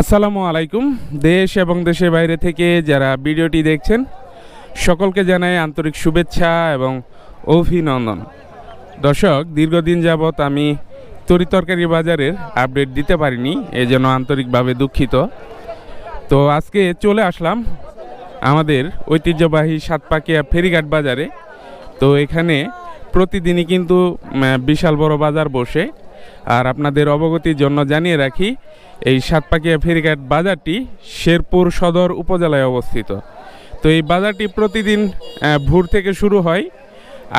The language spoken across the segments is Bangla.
আসসালামু আলাইকুম। দেশ এবং দেশের বাইরে থেকে যারা ভিডিওটি দেখছেন, সকলকে জানাই আন্তরিক শুভেচ্ছা এবং অভিনন্দন। দর্শক, দীর্ঘদিন যাবৎ আমি তরিতরকারি বাজারের আপডেট দিতে পারিনি, এজন্য আন্তরিকভাবে দুঃখিত। তো আজকে চলে আসলাম আমাদের ঐতিহ্যবাহী সাতপাকিয়া ফেরিঘাট বাজারে। তো এখানে প্রতিদিনই কিন্তু বিশাল বড় বাজার বসে। আর আপনাদের অবগতির জন্য জানিয়ে রাখি, এই সাতপাকিয়া ফেরিঘাট বাজারটি শেরপুর সদর উপজেলায় অবস্থিত। তো এই বাজারটি প্রতিদিন ভোর থেকে শুরু হয়,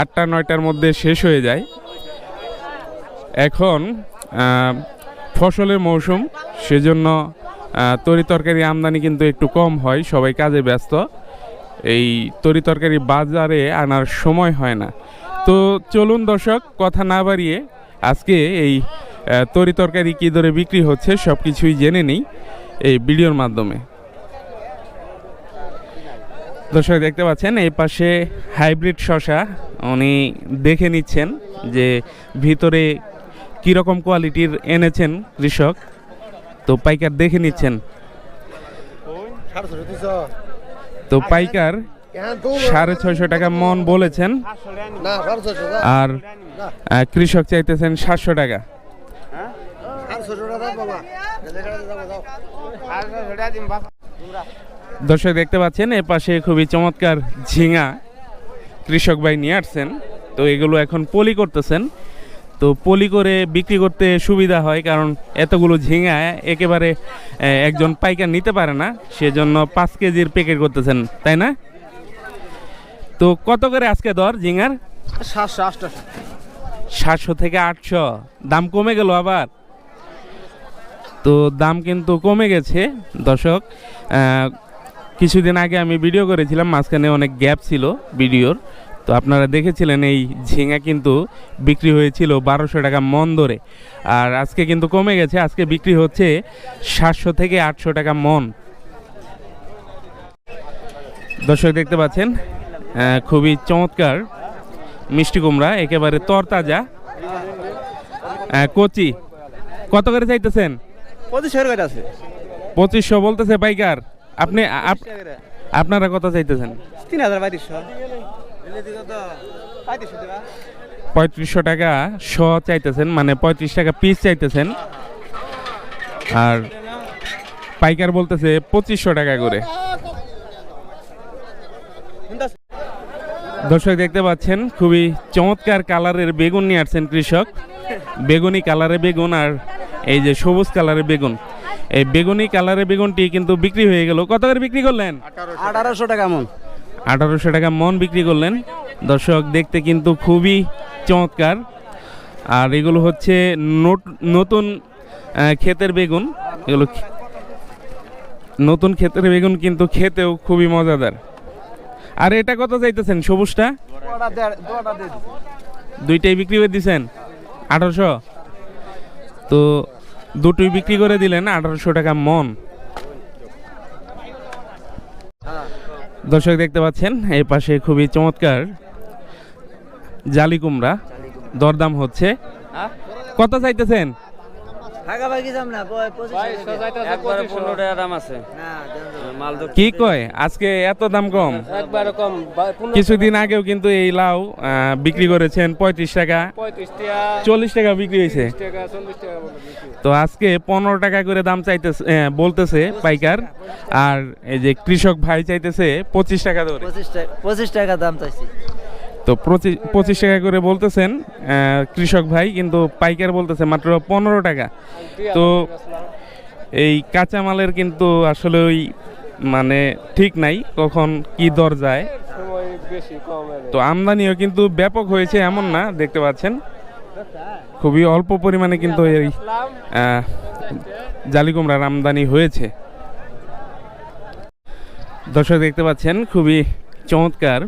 আটটা, নয়টার মধ্যে শেষ হয়ে যায়। এখন ফসলের মৌসুম, সেজন্য তরি তরকারি আমদানি কিন্তু একটু কম হয়, সবাই কাজে ব্যস্ত। এই তরি তরকারি বাজারে আনার সময় হয় না। তো চলুন দর্শক, কথা না বাড়িয়ে আজকে এই তরি তরকারি কী দরে বিক্রি হচ্ছে সব কিছুই জেনে নিই এই ভিডিওর মাধ্যমে। দর্শক দেখতে পাচ্ছেন, এই পাশে হাইব্রিড শশা উনি দেখে নিচ্ছেন যে ভিতরে কীরকম কোয়ালিটির এনেছেন কৃষক। তো পাইকার দেখে নিচ্ছেন। তো পাইকার সাড়ে ছয়শো টাকা মন বলেছেন। আর কৃষক চাইতেছেন সাতশো টাকা। দর্শক দেখতে পাচ্ছেন এ পাশে খুবই চমৎকার ঝিঙা কৃষক ভাই নিয়ে আসছেন। তো এগুলো এখন পলি করতেছেন। তো পলি করে বিক্রি করতে সুবিধা হয় কারণ এতগুলো ঝিঙা একেবারে একজন পাইকার নিতে পারে না। সেজন্য পাঁচ কেজির প্যাকেট করতেছেন তাই না? তো কত করে আজকে দর ঝিঙার সাতশো আটশো। সাতশো থেকে আটশো। দাম কমে গেল আবার? তো দাম কিন্তু কমে গেছে দর্শক। কিছুদিন আগে আমি ভিডিও করেছিলাম মাঝখানে অনেক গ্যাপ ছিল ভিডিওর তো আপনারা দেখেছিলেন এই ঝিঙা কিন্তু বিক্রি হয়েছিল বারোশো টাকা মন ধরে। আর আজকে কিন্তু কমে গেছে আজকে বিক্রি হচ্ছে সাতশো থেকে আটশো টাকা মন। দর্শক দেখতে পাচ্ছেন খুবই চমৎকার মিষ্টি কুমড়া একেবারে তরতাজা। কচি কত করে চাইতেছেন? পঁচিশ টাকা আছে। পঁচিশশো বলতেছে পাইকার। আপনি আপনারা কত চাইতেছেন? তিন হাজার পঁয়ত্রিশশো পঁয়ত্রিশশো টাকা শ চাইতেছেন মানে পঁয়ত্রিশ টাকা পিস চাইতেছেন। আর পাইকার বলতেছে পঁচিশশো টাকা করে। দর্শক দেখতে পাচ্ছেন খুবই চমৎকার কালারের বেগুন নিয়ে আসছেন কৃষক। বেগুনি কালারের বেগুন আর এই যে সবুজ কালারের বেগুন। এই বেগুনি কালারের বেগুনটি কিন্তু বিক্রি হয়ে গেল। কত করে বিক্রি করলেন? আঠারোশো টাকা মন। আঠারোশো টাকা মন বিক্রি করলেন। দর্শক দেখতে কিন্তু খুবই চমৎকার। আর এগুলো হচ্ছে নতুন ক্ষেতের বেগুন। এগুলো নতুন ক্ষেতের বেগুন কিন্তু খেতেও খুবই মজাদার। আর এটা কত চাইতেছেন? সবুজটা? দুইটাই বিক্রি করে দিছেন? আঠারোশো? তো দুটোই বিক্রি করে দিলেন আঠারোশো টাকা মন। দর্শক দেখতে পাচ্ছেন এই পাশে খুবই চমৎকার জালি কুমড়া। দরদাম হচ্ছে। কত চাইতেছেন? কি কয়? আজকে এত দাম কম? কম। কিছুদিন আগেও কিন্তু এই লাউ আহ, বিক্রি করেছেন পঁয়ত্রিশ টাকা। চল্লিশ টাকা বিক্রি হয়েছে। তো আজকে পনেরো টাকা করে দাম চাইতেছে বলতেছে পাইকার। আর এই যে কৃষক ভাই চাইতেছে পঁচিশ টাকা ধরে। পঁচিশ টাকা দাম চাইছি। তো পঁচিশ টাকা করে বলতেছেন কৃষক ভাই, কিন্তু পাইকার বলতেছে মাত্র পনেরো টাকা। তো এই কাঁচামালের কিন্তু আসলে ওই মানে ঠিক নাই, কখন কি দর যায়। তো আমদানিও কিন্তু ব্যাপক হয়েছে এমন না, দেখতে পাচ্ছেন। খুবই অল্প পরিমাণে কিন্তু এই জালি কুমড়ার আমদানি হয়েছে। দর্শক দেখতে পাচ্ছেন, খুবই চমৎকার।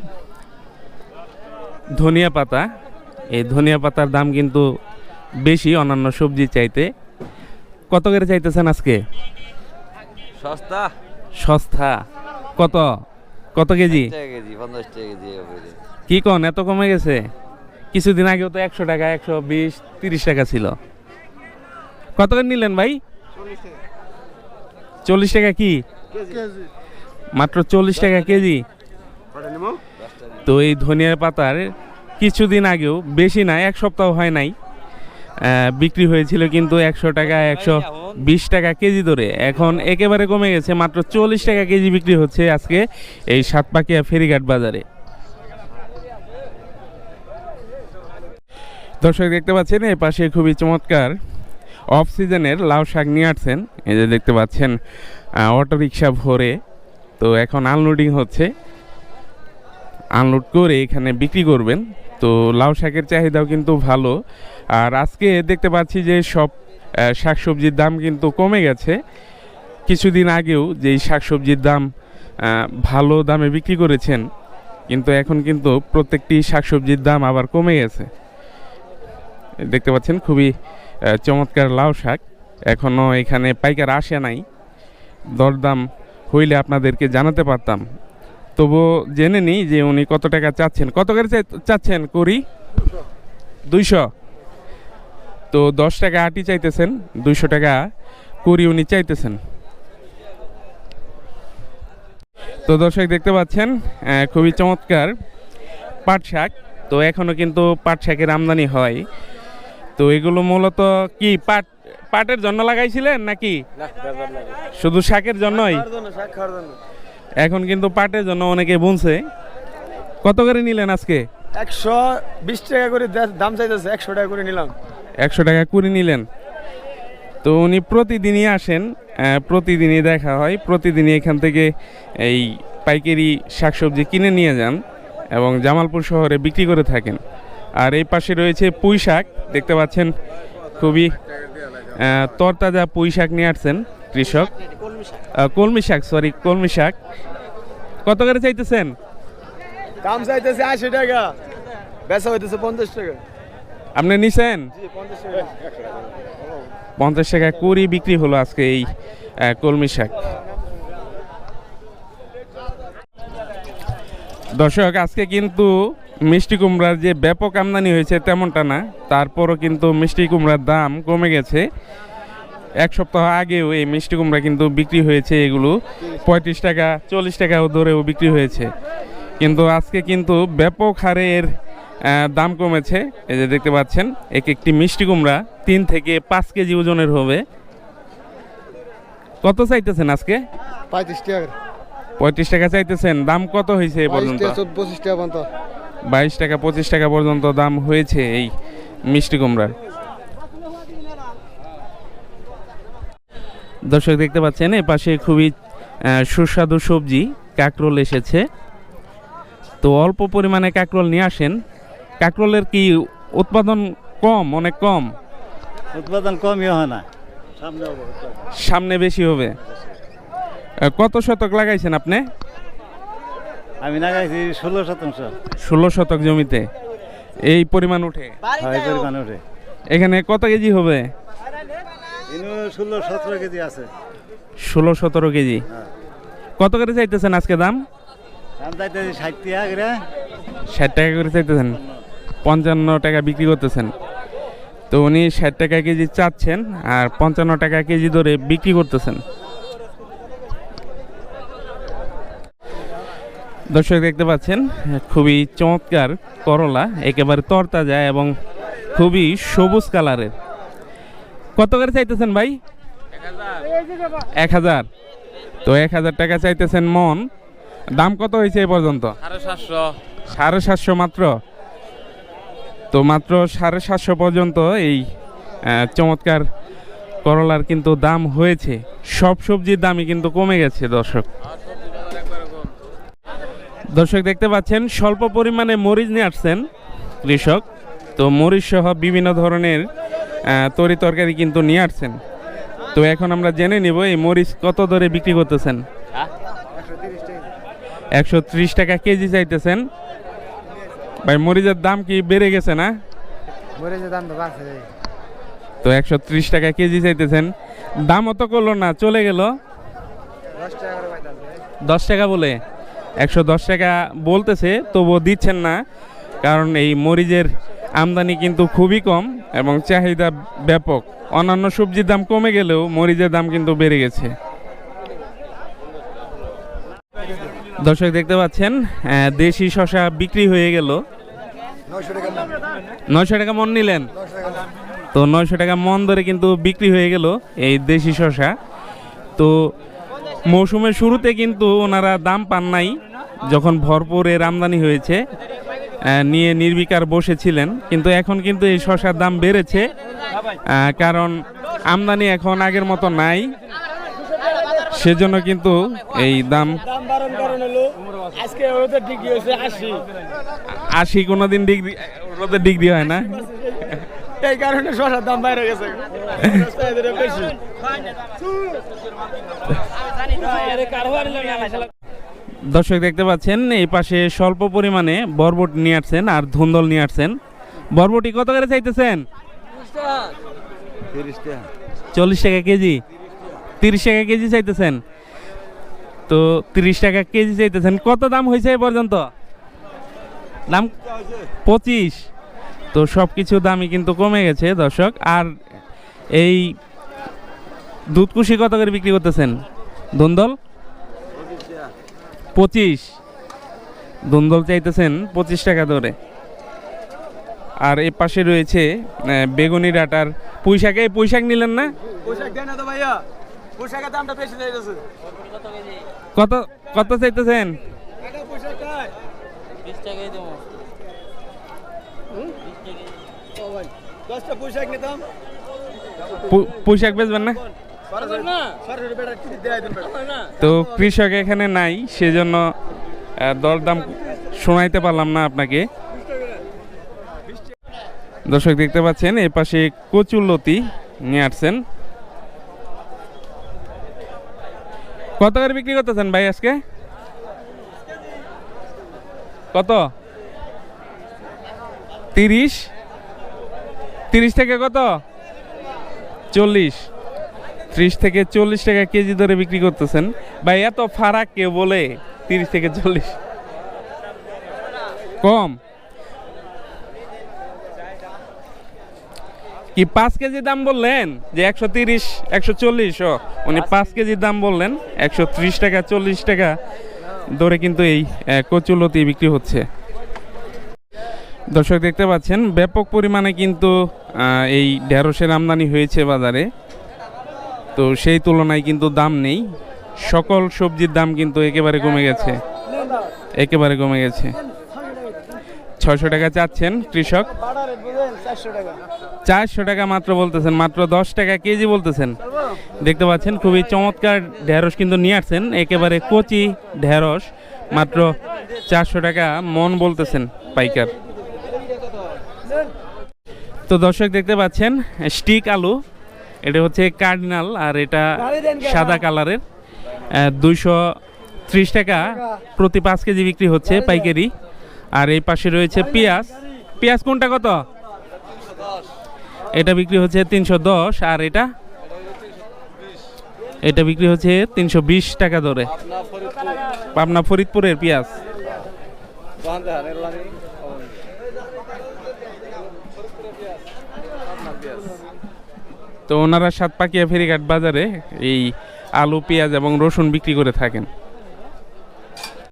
ধনিয়া পাতা। এই ধনিয়া পাতার দাম কিন্তু বেশি অন্যান্য সবজি চাইতে। কত করে চাইতেছেন আজকে? সস্তা। সস্তা। কত? কত কেজি। কি কন? এত কমে গেছে? কিছুদিন আগেও তো একশো টাকা একশো বিশ তিরিশ টাকা ছিল। কত করে নিলেন ভাই? চল্লিশ টাকা। কি? মাত্র চল্লিশ টাকা কেজি। তো এই ধনিয়ার পাতার কিছুদিন আগেও, বেশি না, এক সপ্তাহ হয় নাই বিক্রি হয়েছিল কিন্তু একশো টাকা, একশো বিশ টাকা কেজি ধরে। এখন একেবারে কমে গেছে, মাত্র চল্লিশ টাকা কেজি বিক্রি হচ্ছে আজকে এই সাতপাকিয়া ফেরিঘাট বাজারে। দর্শক, দেখতে পাচ্ছেন, এই পাশে খুবই চমৎকার অফ সিজনের লাউ শাক নিয়ে আসছেন। এই যে দেখতে পাচ্ছেন অটো রিক্সা ভরে। তো এখন আনলোডিং হচ্ছে। আনলোড করে এখানে বিক্রি করবেন। তো লাউ শাকের চাহিদাও কিন্তু ভালো। আর আজকে দেখতে পাচ্ছি যে সব শাকসবজির দাম কিন্তু কমে গেছে। কিছুদিন আগেও যেই শাকসবজির দাম ভালো দামে বিক্রি করেছেন, কিন্তু এখন কিন্তু প্রত্যেকটি শাকসবজির দাম আবার কমে গেছে। দেখতে পাচ্ছেন খুবই চমৎকার লাউ শাক। এখনও এখানে পাইকার আসে নাই। দরদাম হইলে আপনাদেরকে জানাতে পারতাম। তবুও জেনে নিই যে উনি কত টাকা চাচ্ছেন। কত করে চাচ্ছেন করি? দুইশো। তো দশ টাকা আটি চাইতেছেন দুইশো টাকা কুড়ি উনি চাইতেছেন। তো দর্শক দেখতে পাচ্ছেন খুবই চমৎকার পাট শাক। তো এখনও কিন্তু পাট শাকের আমদানি হয়। তো এগুলো মূলত কি পাট পাটের জন্য লাগাইছিলেন নাকি? শুধু শাকের জন্যই? এখন কিন্তু পাটের জন্য অনেকে বুনছে। কত করে নিলেন আজকে? একশো বিশ টাকা করে দাম চাইতেছে একশো টাকা করে নিলাম। একশো টাকা কুড়ি নিলেন। তো উনি প্রতিদিনই আসেন প্রতিদিনই দেখা হয় প্রতিদিনই এখান থেকে এই পাইকারি শাকসবজি কিনে নিয়ে যান এবং জামালপুর শহরে বিক্রি করে থাকেন। আর এই পাশে রয়েছে পুঁই শাক দেখতে পাচ্ছেন খুবই তরতাজা পুঁই শাক নিয়ে আসছেন। কৃষক? কলমি শাক সরি কলমি শাক। কত করে চাইতেছেন? দাম চাইতেছে আশি টাকা। বেচা হইতেছে পঞ্চাশ টাকা। আপনি নিছেন? পঞ্চাশ টাকা। পঞ্চাশ টাকা কুড়ি বিক্রি হলো আজকে এই কলমি শাক। দর্শক আজকে কিন্তু মিষ্টি কুমড়ার যে ব্যাপক আমদানি হয়েছে তেমনটা না তারপরও কিন্তু মিষ্টি কুমড়ার দাম কমে গেছে। এক সপ্তাহ আগেও এই মিষ্টি কুমড়া কিন্তু বিক্রি হয়েছে এগুলো পঁয়ত্রিশ টাকা চল্লিশ টাকাও ধরেও বিক্রি হয়েছে। কিন্তু আজকে কিন্তু ব্যাপক হারে এর দাম কমেছে। এই যে দেখতে পাচ্ছেন এক একটি মিষ্টি কুমড়া তিন থেকে পাঁচ কেজি ওজনের হবে। কত চাইতেছেন আজকে? পঁয়ত্রিশ টাকা। পঁয়ত্রিশ টাকা চাইতেছেন দাম কত হয়েছে এ পর্যন্ত? পঁচিশ টাকা পর্যন্ত। বাইশ টাকা পঁচিশ টাকা পর্যন্ত দাম হয়েছে এই মিষ্টি কুমড়ার। দর্শক দেখতে পাচ্ছেন এ পাশে খুবই সুস্বাদু সবজি কাকরোল এসেছে। তো অল্প পরিমাণে কাকরোল নিয়ে আসেন। কাকরোলের কি উৎপাদন কম অনেক কম? উৎপাদন কমই হয় না। সামনে বেশি হবে। কত শতক লাগাইছেন আপনি? আমি লাগাইছি ষোলো শতাংশ। ষোলো শতক জমিতে। এই পরিমাণ উঠে। হয় এখানে কত কেজি হবে? ষোলো সতেরো কেজি আছে। ষোলো সতেরো কেজি। কত করে চাইতেছেন আজকে দাম? দাম চাইতেছি ষাট টাকা করে। ষাট টাকা করে চাইতেছেন? পঞ্চান্ন টাকা বিক্রি করতেছেন। তো উনি ষাট টাকা কেজি চাচ্ছেন আর পঞ্চান্ন টাকা কেজি ধরে বিক্রি করতেছেন। দর্শক দেখতে পাচ্ছেন খুবই চমৎকার করলা একেবারে তরতাজা এবং খুবই সবুজ কালারের। কত করে চাইতেছেন ভাই? এক হাজার। তো এক হাজার টাকা চাইতেছেন মন। দাম কত হয়েছে এ পর্যন্ত? সাড়ে সাতশো। মাত্র? তো মাত্র সাড়ে সাতশো পর্যন্ত এই চমৎকার করলার কিন্তু দাম হয়েছে। সব সবজির দামই কিন্তু কমে গেছে দর্শক। দর্শক দেখতে পাচ্ছেন স্বল্প পরিমাণে মরিচ নিয়ে আসছেন কৃষক। তো মরিচ সহ বিভিন্ন ধরনের তরি তরকারি কিন্তু নিয়ে আসছেন। তো এখন আমরা জেনে নিব এই মরিচ কত দরে বিক্রি করতেছেন। একশো ত্রিশ টাকা কেজি চাইতেছেন। ভাই মরিচের দাম কি বেড়ে গেছে না? তো একশো ত্রিশ টাকা কেজি চাইতেছেন। দাম অত করল না চলে গেল। দশ টাকা দশ টাকা বলে। একশো দশ টাকা বলতেছে তবুও দিচ্ছেন না। কারণ এই মরিচের আমদানি কিন্তু খুবই কম এবং চাহিদা ব্যাপক। অন্যান্য সবজির দাম কমে গেলেও মরিচের দাম কিন্তু বেড়ে গেছে। দর্শক দেখতে পাচ্ছেন দেশি শশা বিক্রি হয়ে গেল। নয়শো টাকা মন নিলেন। তো নয়শো টাকা মন ধরে কিন্তু বিক্রি হয়ে গেল এই দেশি শশা তো মৌসুমের শুরুতে কিন্তু ওনারা দাম পান নাই, যখন ভরপুর এর আমদানি হয়েছে। নিয়ে নির্বিকার বসেছিলেন। কিন্তু এখন কিন্তু এই শশার দাম বেড়েছে। কারণ আমদানি এখন আগের মতো নাই। সেজন্য কিন্তু এই দাম দাম বারণ কারণ হলো আজকে ওদের ডিগ্রি হয়েছে আশি আশি কোনোদিন ডিগ্রি রোদের ডিগ্রি হয় না। এই কারণে শশার দাম বাইরে গেছে। বেশি দর্শক দেখতে পাচ্ছেন এই পাশে স্বল্প পরিমাণে বরবটি নিয়ে আসছেন আর ধুন্দল নিয়ে আসছেন। বরবটি কত করে চাইতেছেন? চল্লিশ টাকা কেজি? তিরিশ টাকা কেজি চাইতেছেন। তো তিরিশ টাকা কেজি চাইতেছেন। কত দাম হয়েছে এ পর্যন্ত? দাম পঁচিশ। তো সব কিছু দামই কিন্তু কমে গেছে দর্শক। আর এই দুধকুশি কত করে বিক্রি করতেছেন? ধুন্দল? পঁচিশ। ধুন্দল চাইতেছেন পঁচিশ টাকা ধরে আর এ পাশে রয়েছে বেগুনি ডাটার পুঁই শাক এই পুঁই নিলেন না? কত কত চাইতেছেন? পোশাক বেচবেন না? তো কৃষক এখানে নাই, সেজন্য দরদাম শোনাইতে পারলাম না আপনাকে। দর্শক দেখতে পাচ্ছেন এই পাশে কচুরলতি নিয়ে আসছেন। কত করে বিক্রি করতেছেন ভাই আজকে? কত? তিরিশ? তিরিশ থেকে কত? চল্লিশ। ত্রিশ থেকে চল্লিশ টাকা কেজি ধরে বিক্রি করতেছেন। ভাই এত ফারাক কেউ বলে তিরিশ থেকে চল্লিশ? কম। কি পাঁচ কেজি দাম বললেন? যে একশো তিরিশ একশো চল্লিশ? ও উনি পাঁচ কেজির দাম বললেন একশো ত্রিশ টাকা চল্লিশ টাকা ধরে কিন্তু এই কচুলতি বিক্রি হচ্ছে। দর্শক দেখতে পাচ্ছেন ব্যাপক পরিমাণে কিন্তু আহ, এই ঢেঁড়সের আমদানি হয়েছে বাজারে। তো সেই তুলনায় কিন্তু দাম নেই। সকল সবজির দাম কিন্তু একেবারে কমে গেছে। একেবারে কমে গেছে। ছয়শো টাকা চাচ্ছেন কৃষক। চারশো টাকা মাত্র বলতেছেন, মাত্র দশ টাকা কেজি বলতেছেন। দেখতে পাচ্ছেন, খুবই চমৎকার ঢেঁড়স কিন্তু নিয়ে আসছেন, একেবারে কচি ঢেঁড়স, মাত্র চারশো টাকা মন বলতেছেন পাইকার। তো দর্শক দেখতে পাচ্ছেন, স্টিক আলু এটা হচ্ছে কার্ডিনাল আর এটা সাদা কালারের। দুইশো ত্রিশ টাকা প্রতি পাঁচ কেজি বিক্রি হচ্ছে পাইকারি। আর এই পাশে রয়েছে পেঁয়াজ। পেঁয়াজ কোনটা কত? এটা বিক্রি হচ্ছে তিনশো দশ আর এটা? এটা বিক্রি হচ্ছে তিনশো বিশ টাকা ধরে। পাবনা ফরিদপুরের পেঁয়াজ। তো ওনারা সাতপাকিয়া ফেরিঘাট বাজারে এই আলু পেঁয়াজ এবং রসুন বিক্রি করে থাকেন।